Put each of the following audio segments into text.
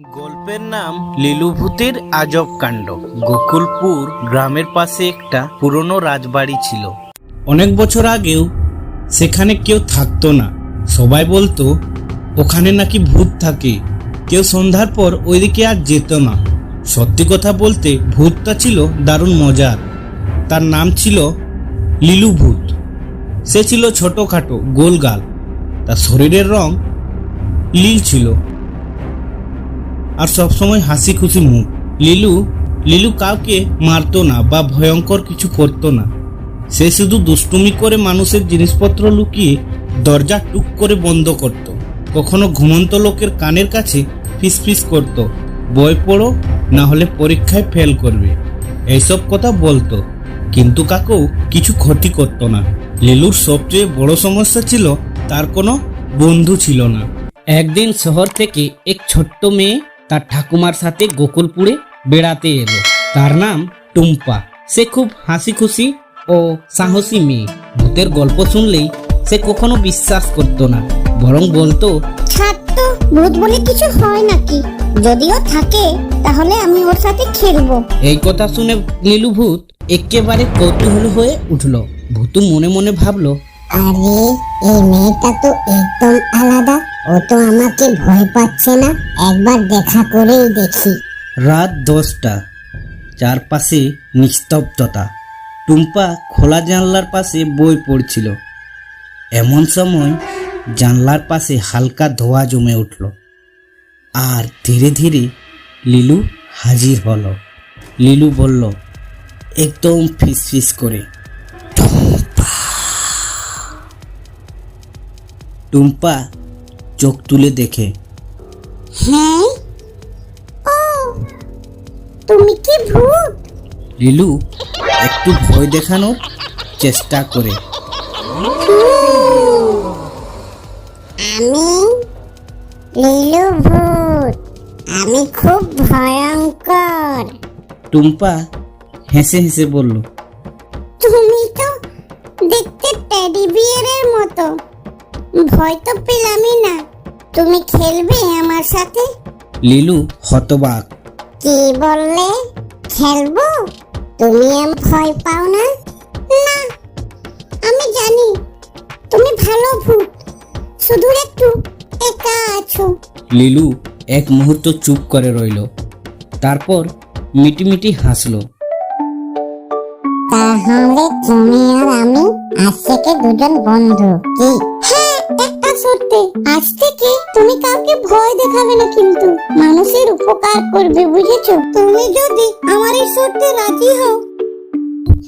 গল্পের নাম লিলুভূতের আজব কাণ্ড। গোকুলপুর গ্রামের পাশে একটা পুরনো রাজবাড়ি ছিল। অনেক বছর আগেও সেখানে কেউ থাকতো না। সবাই বলতো, ওখানে নাকি ভূত থাকে। কেউ সন্ধ্যার পর ওইদিকে আর যেত না। সত্যি কথা বলতে, ভূতটা ছিল দারুণ মজার। তার নাম ছিল লিলু ভূত সে ছিল ছোটোখাটো, গোলগাল। তার শরীরের রং লীল ছিল। আর সবসময় হাসি খুশি মুখ। লিলু লিলু কাউকে মারতো না বা ভয়ঙ্কর কিছু করতো না। সে শুধু দুষ্টুমি করে মানুষের জিনিসপত্র লুকিয়ে দরজা টুক করে বন্ধ করত। কখনো ঘুমন্ত লোকের কানের কাছে ফিসফিস করত। বই পড়ো, না হলে পরীক্ষায় ফেল করবে। এইসব কথা বলতো। কিন্তু কাকেও কিছু ক্ষতি করতো না। লিলুর সবচেয়ে বড় সমস্যা ছিল, তার কোনো বন্ধু ছিল না। একদিন শহর থেকে এক ছোট্ট মেয়ে তার ঠাকুমার সাথে গোকুলপুরে বেড়াতে এলো। তার নাম টুম্পা। সে খুব হাসি খুশি ও সাহসী মেয়ে। ভূতের গল্প শুনলেই সে কখনো বিশ্বাস করতো না বরং বলতো তো ভূত বলে কিছু হয় নাকি? যদিও থাকে তাহলে আমি ওর সাথে খেলব। এই কথা শুনে নীলু ভূত একেবারে কৌতূহল হয়ে উঠল। ভূতু মনে মনে ভাবলো আরে, এই মেয়েটা তো একদম আলাদা। ও তো আমাকে ভয় পাচ্ছে না। একবার দেখা করেই দেখি। রাত দশটা। চারপাশে নিস্তব্ধতা। টুম্পা খোলা জানলার পাশে বই পড়ছিল। এমন সময় জানলার পাশে হালকা ধোয়া জমে উঠল। আর ধীরে ধীরে লিলু হাজির হলো। লিলু বলল, একদম ফিস ফিস করে। টুম্পা চোখ তুলে দেখে। হ্যাঁ? ও তুমি কি ভূত? লিলু একটু ভয় দেখানোর চেষ্টা করে। আমি লিলু ভূত। আমি খুব ভয়ঙ্কর। টুম্পা হেসে হেসে বলল তুমি তো দেখতে টেডি বিয়ারের মতো। ভয় তো পেলামই না। তুমি খেলবে আমার সাথে? লিলু হতবাক। কি বললে? খেলব? তুমি ভয় পাও না? না আমি জানি। তুমি ভালো ভূত। শুধু একটু একা আছো। লিলু এক মুহূর্ত চুপ করে রইল। তারপর মিটিমিটি হাসলো। তাহলে তুমি আর আমি আজ থেকে দুজন বন্ধু কি? সত্যি। আজ থেকে তুমি কাউকে ভয় দেখাবে না কিন্তু। মানুষের উপকার করবে, বুঝেছ? তুমি যদি আমার এই সত্যি রাজি হও।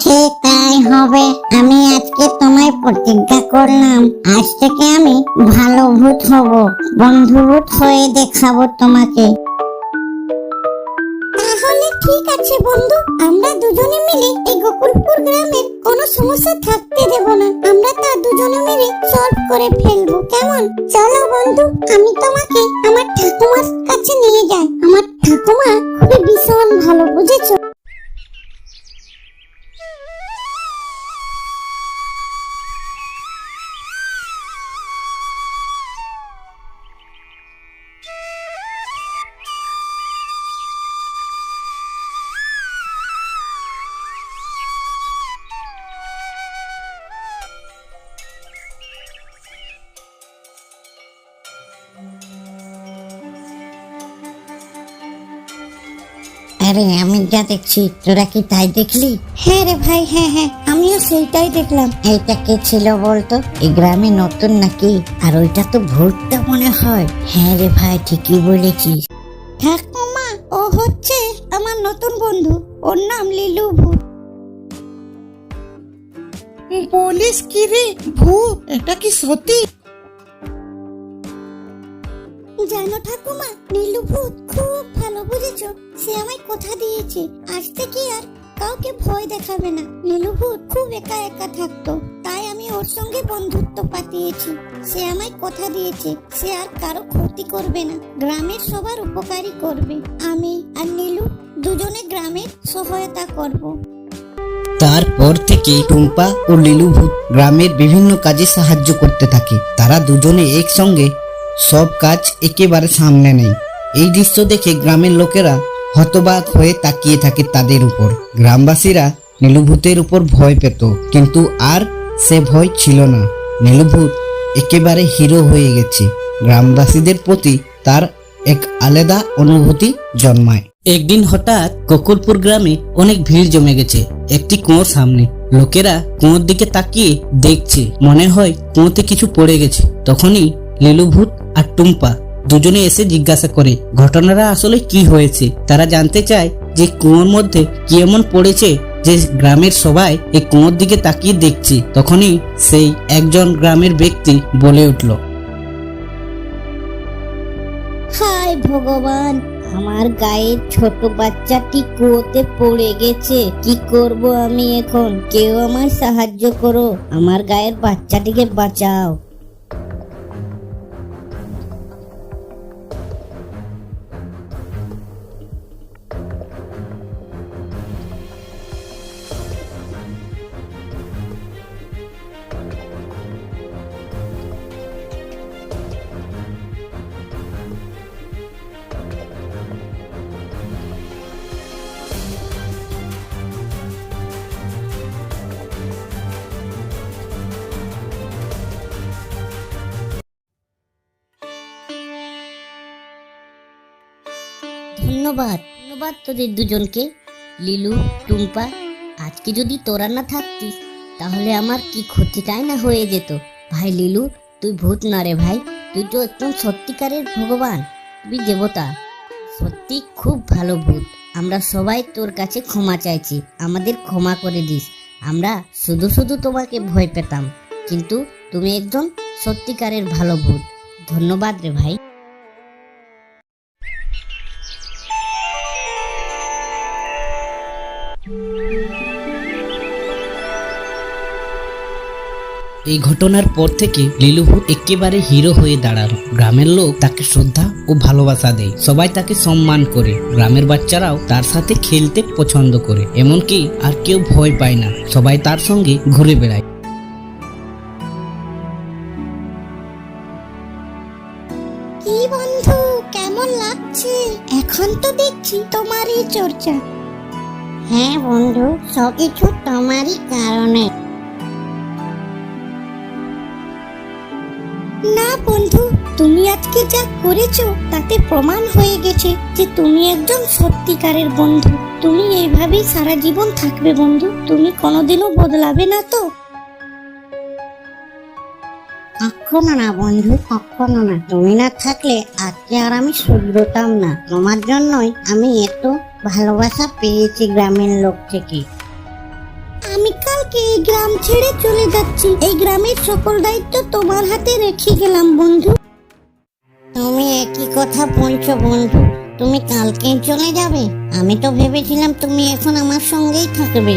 ঠিক তাই হবে। আমি আজকে তোমায় প্রতিজ্ঞা করলাম। আজ থেকে আমি ভালো ভূত হব বন্ধুভূত হয়ে দেখাবো তোমাকে। ঠিক আছে, বন্ধু। আমরা দুজনে মিলে এই গোকুলপুর গ্রামের কোনো সমস্যা থাকতে দেব না। আমরা তা দুজনে মিলে সলভ করে ফেলব। কেমন? চলো, বন্ধু, আমি তোমাকে আমার ঠাকুমার কাছে নিয়ে যাই। আমার ঠাকুমা খুবই ভীষণ ভালো, বুঝেছ? আরে আমি যা দেখছি তোরা কি তাই দেখলি? হ্যাঁ রে ভাই হ্যাঁ হ্যাঁ আমিও সেইটাই দেখলাম। এইটা কে ছিল বলতো? এই গ্রামে নতুন নাকি? আর ওইটা তো ভূতটা মনে হয়। হ্যাঁ রে ভাই ঠিকই বলেছিস। ঠাকুমা ও হচ্ছে আমার নতুন বন্ধু। ওর নাম লিলু ভূত বলিস কি রে? ভূত এটা কি সত্যি জানো ঠাকুমা, নীলু ভূত খুব ভালো বুঝেছ। সে আমায় কথা দিয়েছে। আজ থেকে আর কাউকে ভয় দেখাবে না। নীলু ভূত খুব একা একা থাকতো। তাই আমি ওর সঙ্গে বন্ধুত্ব পাতিয়েছি। সে আমায় কথা দিয়েছে। সে আর কারও ক্ষতি করবে না। গ্রামের সবার উপকারই করবে। আমি আর নীলু দুজনে গ্রামের সহায়তা করব। তারপর থেকে টুম্পা ও লিলু ভূত গ্রামের বিভিন্ন কাজে সাহায্য করতে থাকে। তারা দুজনে একসঙ্গে সব কাজ একেবারে সামনে নেই। এই দৃশ্য দেখে গ্রামের লোকেরা হতবাক হয়ে তাকিয়ে থাকে তাদের উপর। গ্রামবাসীরা নীলুভূতের উপর ভয় পেত, কিন্তু আর সে ভয় ছিল না। নীলুভূত একেবারে হিরো হয়ে গেছে। গ্রামবাসীদের প্রতি তার এক আলাদা অনুভূতি জন্মায়। একদিন হঠাৎ গোকুলপুর গ্রামে অনেক ভিড় জমে গেছে, একটি কুয়োর সামনে। লোকেরা কুয়োর দিকে তাকিয়ে দেখছে, মনে হয় কুয়োতে কিছু পড়ে গেছে। তখনই লীলুভূত আর টুম্পা দুজনে এসে জিজ্ঞাসা করে, ঘটনাটা আসলে কি হয়েছে? তারা জানতে চায় যে কুয়োর মধ্যে কি এমন পড়েছে যে গ্রামের সবাই এই কুয়োর দিকে তাকিয়ে দেখছে। তখনই সেই একজন গ্রামের ব্যক্তি বলে উঠল, হায় ভগবান, আমার গায়ের ছোট বাচ্চাটি কুয়োতে পড়ে গেছে। কি করব আমি এখন? কেউ আমায় সাহায্য করো। আমার গায়ের বাচ্চাটিকে বাঁচাও। ধন্যবাদ। ধন্যবাদ তোদের দুজনকে। লিলু, টুম্পা, আজকে যদি তোরা না থাকতিস, তাহলে আমার কি ক্ষতিটাই না হয়ে যেত? ভাই লিলু, তুই ভূত না রে ভাই। তুই তো একদম সত্যিকারের ভগবান। তুই দেবতা। সত্যি খুব ভালো ভূত। আমরা সবাই তোর কাছে ক্ষমা চাইছি। আমাদের ক্ষমা করে দিস। আমরা শুধু শুধু তোমাকে ভয় পেতাম। কিন্তু তুমি একজন সত্যিকারের ভালো ভূত। ধন্যবাদ রে ভাই। এই ঘটনার পর থেকে লিলুভূত একেবারে হিরো হয়ে দাঁড়াল। গ্রামের লোক তাকে শ্রদ্ধা ও ভালোবাসা দেয়। সবাই তাকে সম্মান করে। গ্রামের বাচ্চারাও তার সাথে খেলতে পছন্দ করে। এমনকি আর কেউ ভয় পায় না। সবাই তার সঙ্গে ঘুরে বেড়ায়। কি বন্ধু কেমন লাগছে? এখন তো দেখছি তোমারই চর্চা। হ্যাঁ বন্ধু সবকিছু তোমারই কারণে। বন্ধু, তুমি আজকে যা করেছ তাতে প্রমাণ হয়ে গেছে যে তুমি একজন সত্যিকারের বন্ধু। তুমি এইভাবেই সারা জীবন থাকবে বন্ধু। তুমি কোনোদিনও বদলাবে না তো। কখনো না বন্ধু, কখনো না। তুমি না থাকলে আজকে আর আমি শুধরতাম না। তোমার জন্যই আমি এত ভালোবাসা পেয়েছি গ্রামের লোক থেকে। কালকে এই গ্রাম ছেড়ে চলে যাচ্ছি। এই গ্রামের সকল দায়িত্ব তোমার হাতে রেখে গেলাম, বন্ধু। তুমি একই কথা বলছো, বন্ধু। তুমি কালকে চলে যাবে। আমি তো ভেবেছিলাম তুমি এখন আমার সঙ্গেই থাকবে।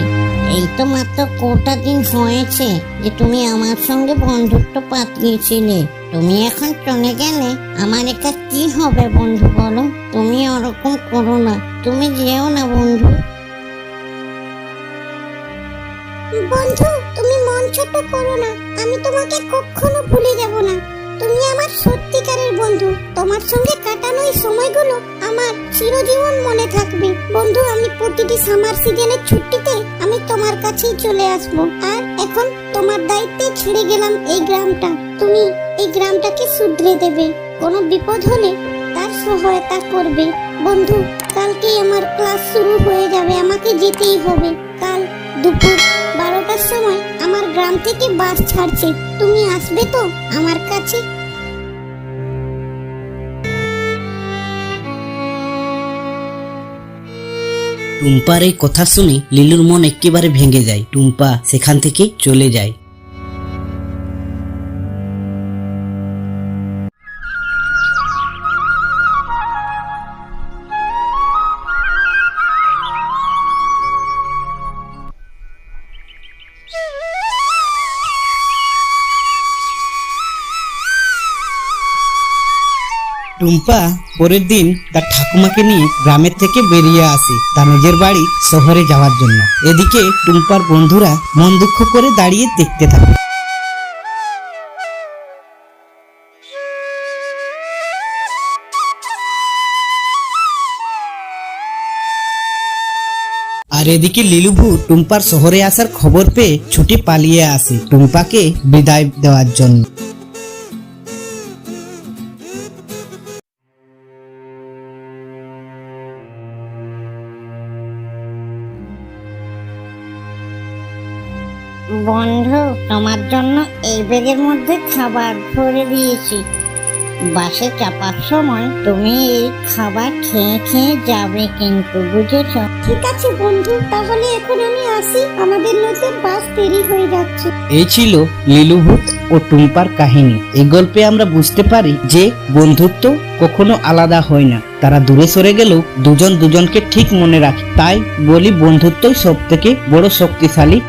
এই তো মাত্র কটা দিন হয়েছে যে তুমি আমার সঙ্গে বন্ধুত্ব পাতিয়েছিলে। তুমি এখন চলে গেলে আমার একা কি হবে, বন্ধু, বলো? তুমি ওরকম করো না। তুমি যেও না, বন্ধু। বন্ধু, তুমি মন ছোট করো না। আমি তোমাকে কখনো ভুলে যাব না। তুমি আমার সত্যিকারের বন্ধু। তোমার সঙ্গে কাটানো এই সময়গুলো আমার চিরজীবন মনে থাকবে। বন্ধু, আমি প্রতিটি সামার সিজনের ছুটিতে আমি তোমার কাছেই চলে আসব। আর এখন তোমার দায়িত্বে ছেড়ে গেলাম এই গ্রামটা। তুমি এই গ্রামটাকে শুধরে দেবে। কোনো বিপদ হলে তার সহায়তা করবে। বন্ধু, কালকেই আমার ক্লাস শুরু হয়ে যাবে। আমাকে যেতেই হবে। কাল দুপুর বারোটার সময় আমার গ্রাম থেকে বাস ছাড়ছে। তুমি আসবে তো আমার কাছে? টুম্পার এই কথা শুনে লিলুর মন একেবারে ভেঙে যায়। টুম্পা সেখান থেকে চলে যায়। টুম্পা পরের দিন তার ঠাকুমাকে নিয়ে গ্রামের থেকে বেরিয়ে আসে তার নিজের বাড়ি শহরে যাওয়ার জন্য। এদিকে টুম্পার বন্ধুরা মন দুঃখ করে দাঁড়িয়ে দেখতে থাকে। আর এদিকে লিলুভু টুম্পার শহরে আসার খবর পেয়ে ছুটি পালিয়ে আসে টুম্পাকে বিদায় দেওয়ার জন্য। বন্ধু, তোমার জন্য এই ব্যাগের মধ্যে খাবার ভরে দিয়েছি। বাসে চাপার সময় তুমি এই খাবার খেয়ে খেয়ে যাবে কিন্তু, বুঝেছ? ঠিক আছে বন্ধু, তাহলে এখন আমি আসি। আমাদের নতুন বাস দেরি হয়ে যাচ্ছে। এই ছিল লিলুভূত ও টুম্পার কাহিনী। এই গল্পে আমরা বুঝতে পারি যে বন্ধুত্ব কখনো আলাদা হয় না। তারা দূরে সরে গেলেও দুজন দুজনকে ঠিক মনে রাখে। তাই বলি বন্ধুত্বই সব থেকে বড় শক্তিশালী